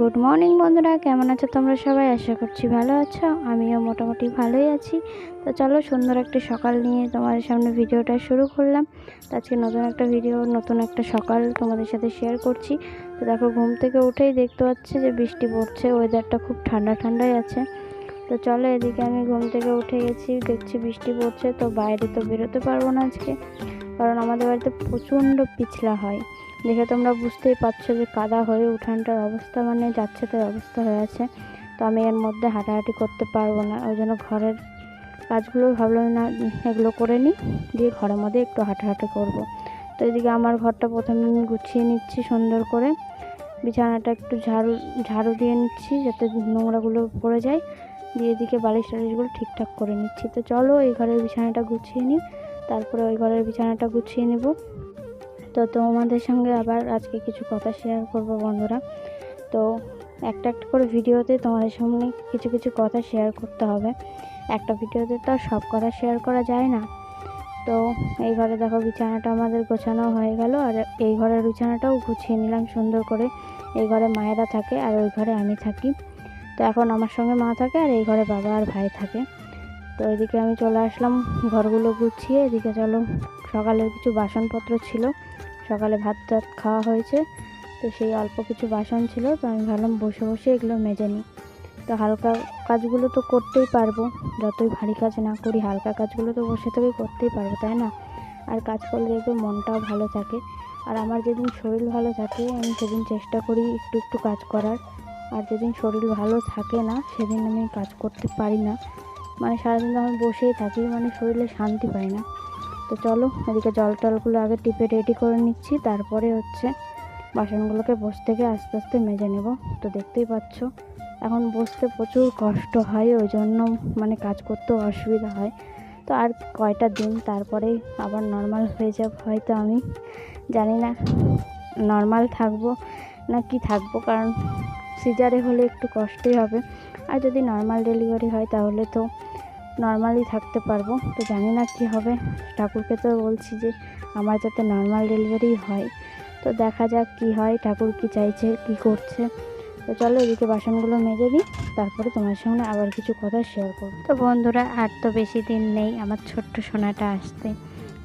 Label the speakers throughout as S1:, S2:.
S1: Good morning বন্ধুরা। কেমন আছো তোমরা সবাই? আশা করছি ভালো আছো। আমিও মোটামুটি ভালোই আছি। তো চলো, সুন্দর একটা সকাল নিয়ে তোমাদের সামনে ভিডিওটা শুরু করলাম। তো আজকে নতুন একটা ভিডিও, নতুন একটা সকাল তোমাদের সাথে শেয়ার করছি। তো দেখো, ঘুম থেকে উঠেই দেখতে পাচ্ছি যে বৃষ্টি পড়ছে ওয়েদারটা খুব ঠান্ডা ঠান্ডাই আছে। তো চলো, এদিকে আমি ঘুম থেকে উঠে গেছি, দেখছি বৃষ্টি পড়ছে। তো বাইরে তো বেরোতে পারব না আজকে, কারণ আমাদের বাড়িতে প্রচণ্ড পিছলা হয়। দেখে তোমরা বুঝতেই পারছ যে কাদা হয়ে উঠানটার অবস্থা মানে যাচ্ছে তার অবস্থা হয়ে আছে। তো আমি এর মধ্যে হাঁটাহাঁটি করতে পারব না, ওই জন্য ঘরের কাজগুলো ভাবলাম না, এগুলো করে নিই, দিয়ে ঘরের মধ্যে একটু হাঁটাহাঁটি করব। তো এদিকে আমার ঘরটা প্রথমে গুছিয়ে নিচ্ছি সুন্দর করে। বিছানাটা একটু ঝাড়ু ঝাড়ু দিয়ে নিচ্ছি যাতে নোংরাগুলো পড়ে যায়। দিয়ে এদিকে বালিশ টালিশগুলো ঠিকঠাক করে নিচ্ছি। তো চলো এই ঘরের বিছানাটা গুছিয়ে নিই, তারপরে ওই ঘরের বিছানাটা গুছিয়ে নেব। তো তোমাদের সঙ্গে আবার আজকে কিছু কথা শেয়ার করব বন্ধুরা। তো একটা একটা করে ভিডিওতে তোমাদের সামনে কিছু কিছু কথা শেয়ার করতে হবে। একটা ভিডিওতে তো সব কথা শেয়ার করা যায় না। তো এই ঘরে দেখো বিছানাটা আমাদের গোছানো হয়ে গেল আর এই ঘরের বিছানাটাও গুছিয়ে নিলাম সুন্দর করে। এই ঘরে মায়েরা থাকে আর ওই ঘরে আমি থাকি। তো এখন আমার সঙ্গে মা থাকে আর এই ঘরে বাবা আর ভাই থাকে। তো এদিকে আমি চলে আসলাম, ঘরগুলো গুছিয়ে। এদিকে চলো সকালের কিছু বাসনপত্র ছিল। সকালে ভাত টাত খাওয়া হয়েছে। তো সেই অল্প কিছু বাসন ছিল। তো আমি ভাবলাম বসে বসে এগুলো মেজে নিই। তো হালকা কাজগুলো তো করতেই পারব। যতই ভারী কাজ না করি, হালকা কাজগুলো তো বসে থেকেই করতেই পারব, তাই না? আর কাজ করলে দেখবে মনটাও ভালো থাকে। আর আমার যেদিন শরীর ভালো থাকে, আমি সেদিন চেষ্টা করি একটু একটু কাজ করার। আর যেদিন শরীর ভালো থাকে না, সেদিন আমি কাজ করতে পারি না। মানে সারাদিন আমি বসেই থাকি মানে শরীরে শান্তি পাই না। তো চলো, এদিকে জল টলগুলো আগে টিপে রেডি করে নিচ্ছি, তারপরে হচ্ছে বাসনগুলোকে বস থেকে আস্তে আস্তে মেজে নেব। তো দেখতেই পাচ্ছ, এখন বসতে প্রচুর কষ্ট হয়, ওই জন্য মানে কাজ করতেও অসুবিধা হয়। তো আর কয়টা দিন তারপরে আবার নর্মাল হয়ে যাব হয়তো আমি, জানি না। নর্মাল থাকব না কি থাকব, কারণ সিজারে হলে একটু কষ্টই হবে। আর যদি নর্মাল ডেলিভারি হয় তাহলে তো নর্মালি থাকতে পারব। তো জানি না কি হবে। ঠাকুরকে তো বলছি যে, আমার যাতে নর্মাল ডেলিভারি হয়। তো দেখা যাক কি হয়। ঠাকুর কি চাইছে, কি করছে। তো চলো এদিকে বাসনগুলো মেজে দিই। তারপরে তোমার সঙ্গে আবার কিছু কথা শেয়ার করব। তো বন্ধুরা, আর তো বেশি দিন নেই। আমার ছোট্ট সোনাটা আসতে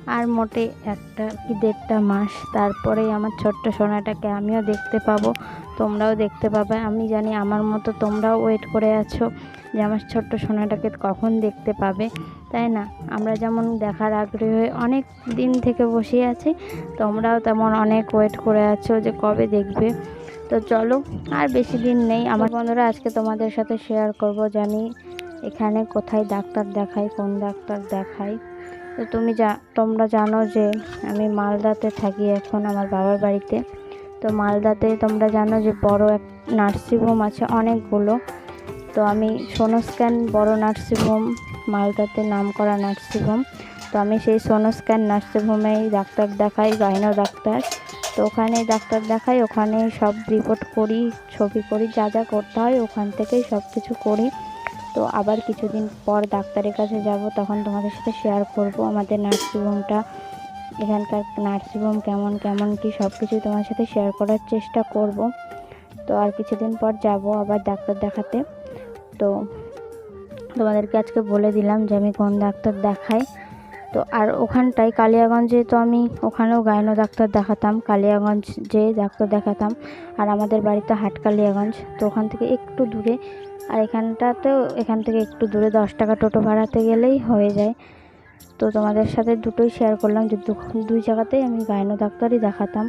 S1: আর মোটে একটা কি দেড়টা মাস। তারপরেই আমার ছোট্ট সোনাটাকে আমিও দেখতে পাবো। তোমরাও দেখতে পাবে। আমি জানি আমার মতো তোমরাও ওয়েট করে আছো যে আমার ছোট্ট সোনাটাকে কখন দেখতে পাবে, তাই না? আমরা যেমন দেখার আগ্রহী হয়ে অনেক দিন থেকে বসে আছি, তোমরাও তেমন অনেক ওয়েট করে আছো যে কবে দেখবে। তো চলো, আর বেশি দিন নেই। আমার বন্ধুরা, আজকে তোমাদের সাথে শেয়ার করব জানি এখানে কোথায় ডাক্তার দেখাই, কোন ডাক্তার দেখাই। তো তুমি যা, তোমরা জানো যে আমি মালদাতে থাকি এখন আমার বাবার বাড়িতে। তো মালদাতে তোমরা জানো যে বড় এক নার্সিংহোম আছে অনেকগুলো। তো আমি সোনোস্ক্যান বড় নার্সিংহোম, মালদাতে নাম করা নার্সিংহোম। তো আমি সেই সোনোস্ক্যান নার্সিংহোমেই ডাক্তার দেখাই, গাইনো ডাক্তার। তো ওখানে ডাক্তার দেখাই ওখানে সব রিপোর্ট করি, ছবি করি, যা যা করতে হয় ওখান থেকেই সব কিছু করি। তো আবার কিছুদিন পর ডাক্তারের কাছে যাব, তখন তোমাদের সাথে শেয়ার করব আমাদের নার্সিংহোমটা। এখানকার নার্সিংহোম কেমন কেমন কি সব কিছু তোমার সাথে শেয়ার করার চেষ্টা করব। তো আর কিছুদিন পর যাব আবার ডাক্তার দেখাতে। তো তোমাদেরকে আজকে বলে দিলাম যে আমি কোন ডাক্তার দেখাই। তো আর ওখানটায় কালিয়াগঞ্জে তো আমি ওখানেও গাইনো ডাক্তার দেখাতাম, কালিয়াগঞ্জ যে ডাক্তার দেখাতাম। আর আমাদের বাড়িতে হাট কালিয়াগঞ্জ, তো ওখান থেকে একটু দূরে। আর এখানটাতেও এখান থেকে একটু দূরে দশ টাকা টোটো ভাড়াতে গেলেই হয়ে যায়। তো তোমাদের সাথে দুটোই শেয়ার করলাম, যে দুই জায়গাতেই আমি গাইনো ডাক্তারই দেখাতাম।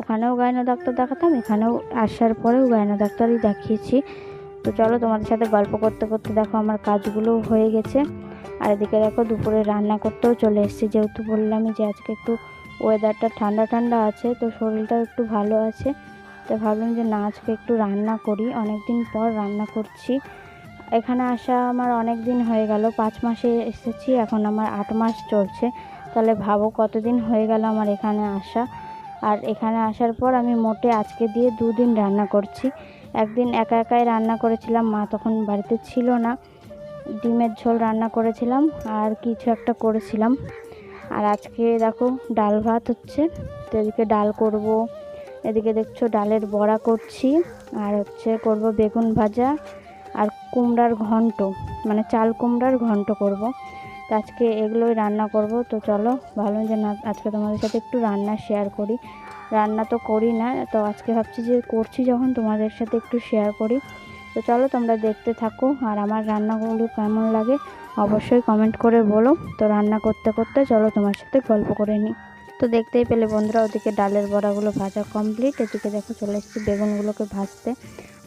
S1: ওখানেও গাইনো ডাক্তার দেখাতাম, এখানেও আসার পরেও গাইনো ডাক্তারই দেখিয়েছি। তো চলো তোমাদের সাথে গল্প করতে করতে দেখো আমার কাজগুলোও হয়ে গেছে। আর এদিকে দেখো দুপুরে রান্না করতেও চলে এসেছি। যেহেতু বললামই যে আজকে একটু ওয়েদারটা ঠান্ডা ঠান্ডা আছে, তো শরীরটাও একটু ভালো আছে। তো ভাবলাম যে না, আজকে একটু রান্না করি। অনেক দিন পর রান্না করছি। এখানে আসা আমার অনেক দিন হয়ে গেল, পাঁচ মাসে এসেছি, এখন আমার আট মাস চলছে। তাহলে ভাবো কতদিন হয়ে গেল আমার এখানে আসা। আর এখানে আসার পর আমি মোটে আজকে দিয়ে দুদিন রান্না করছি। একদিন একা একাই রান্না করেছিলাম, মা তখন বাড়িতে ছিল না। ডিমের ঝোল রান্না করেছিলাম আর কিছু একটা করেছিলাম। আর আজকে দেখো ডাল ভাত হচ্ছে, তো এদিকে ডাল করব। এদিকে দেখছ ডালের বড়া করছি, আর হচ্ছে করব বেগুন ভাজা কুমড়ার ঘন্ট মানে চাল কুমড়ার ঘন্ট করব। তো আজকে এগুলোই রান্না করব। তো চলো, ভালো যে না আজকে তোমাদের সাথে একটু রান্না শেয়ার করি। রান্না তো করি না, তো আজকে ভাবছি যে করছি যখন তোমাদের সাথে একটু শেয়ার করি। তো চলো, তোমরা দেখতে থাকো আর আমার রান্নাগুলো কেমন লাগে অবশ্যই কমেন্ট করে বলো। তো রান্না করতে করতে চলো তোমার সাথে গল্প করে নিই। তো দেখতেই পেলে বন্ধুরা, ওদিকে ডালের বড়াগুলো ভাজা কমপ্লিট এদিকে দেখো চলে এসেছি বেগুনগুলোকে ভাজতে।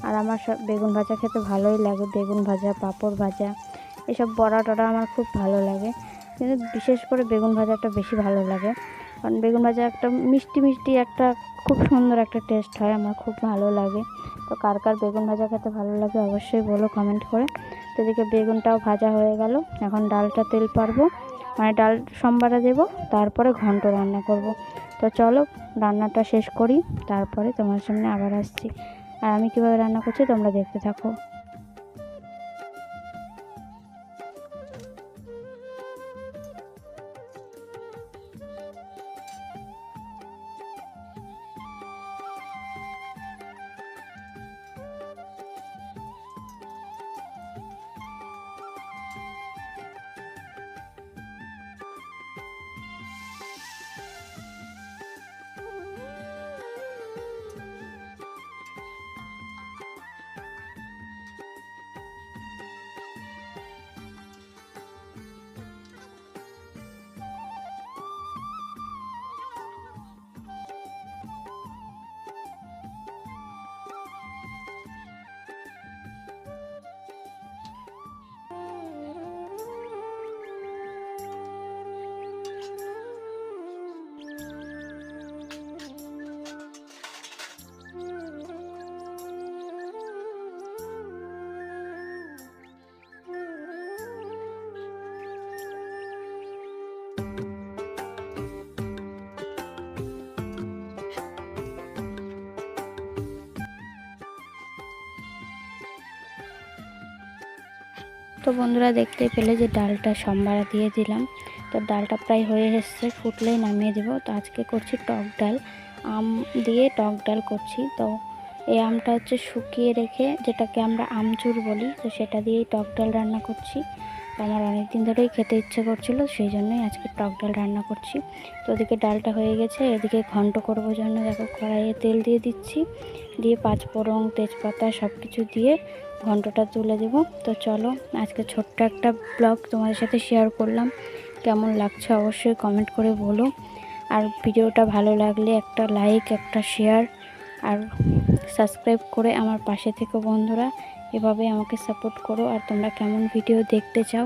S1: আর আমার সব বেগুন ভাজা খেতে ভালোই লাগে, বেগুন ভাজা, পাঁপড় ভাজা, এসব বড়া টড়া আমার খুব ভালো লাগে। কিন্তু বিশেষ করে বেগুন ভাজাটা বেশি ভালো লাগে। কারণ বেগুন ভাজা একটা মিষ্টি মিষ্টি একটা, খুব সুন্দর একটা টেস্ট হয়, আমার খুব ভালো লাগে। তো কার কার বেগুন ভাজা খেতে ভালো লাগে অবশ্যই বলো কমেন্ট করে। তো এদিকে বেগুনটাও ভাজা হয়ে গেল, এখন ডালটা তেল পারব মানে ডাল সোমবারে দেবো, তারপরে ঘন্ট রান্না করব। তো চলো, রান্নাটা শেষ করি, তারপরে তোমার সামনে আবার আসছি। আর আমি কীভাবে রান্না করছি তোমরা দেখতে থাকো। তো বন্ধুরা দেখতে পেলে যে ডালটা সম্বারা দিয়ে দিলাম। তো ডালটা প্রায় হয়ে এসছে, ফুটলেই নামিয়ে দেবো। তো আজকে করছি টক ডাল। আম দিয়ে টক ডাল করছি। তো এই আমটা হচ্ছে শুকিয়ে রেখে যেটাকে আমরা আমচুর বলি, তো সেটা দিয়েই টক ডাল রান্না করছি। আমার অনেক দিন ধরেই খেতে ইচ্ছে করছিল, সেই জন্যই আজকে টক ডাল রান্না করছি। তো ওদিকে ডালটা হয়ে গেছে, এদিকে ঘন্ট করব জন্য দেখো কড়াইয়ে তেল দিয়ে দিচ্ছি। দিয়ে পাঁচ ফোড়ন তেজপাতা সব কিছু দিয়ে ঘন্টটা তুলে দেব। তো চলো, আজকে ছোট্ট একটা ব্লগ তোমাদের সাথে শেয়ার করলাম। কেমন লাগছে অবশ্যই কমেন্ট করে বলো। আর ভিডিওটা ভালো লাগলে একটা লাইক একটা শেয়ার আর সাবস্ক্রাইব করে আমার পাশে থেকে বন্ধুরা। এভাবে আমাকে সাপোর্ট করো। আর তোমরা কেমন ভিডিও দেখতে চাও,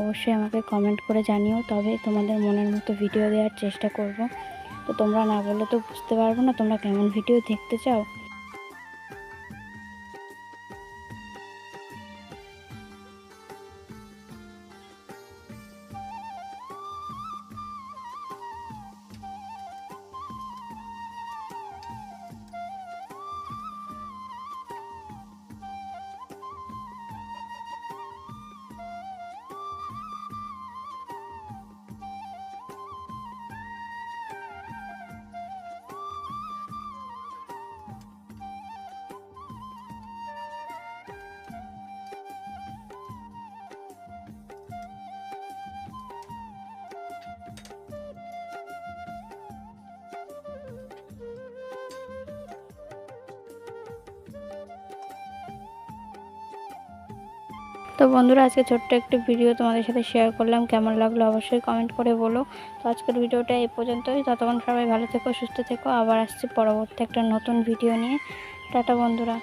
S1: অবশ্যই আমাকে কমেন্ট করে জানিও। তবে তোমাদের মনের মতো ভিডিও দেওয়ার চেষ্টা করব। তো তোমরা না বললে তো বুঝতে পারব না, তোমরা কেমন ভিডিও দেখতে চাও? তো বন্ধুরা, আজকে ছোট্ট একটি ভিডিও তোমাদের সাথে শেয়ার করলাম। কেমন লাগল অবশ্যই কমেন্ট করে বলো। তো আজকের ভিডিওটা এ পর্যন্তই। ততক্ষণ সবাই ভালো থেকো, সুস্থ থেকো। আবার আসছি পরবর্তী একটা নতুন ভিডিও নিয়ে। টাটা বন্ধুরা।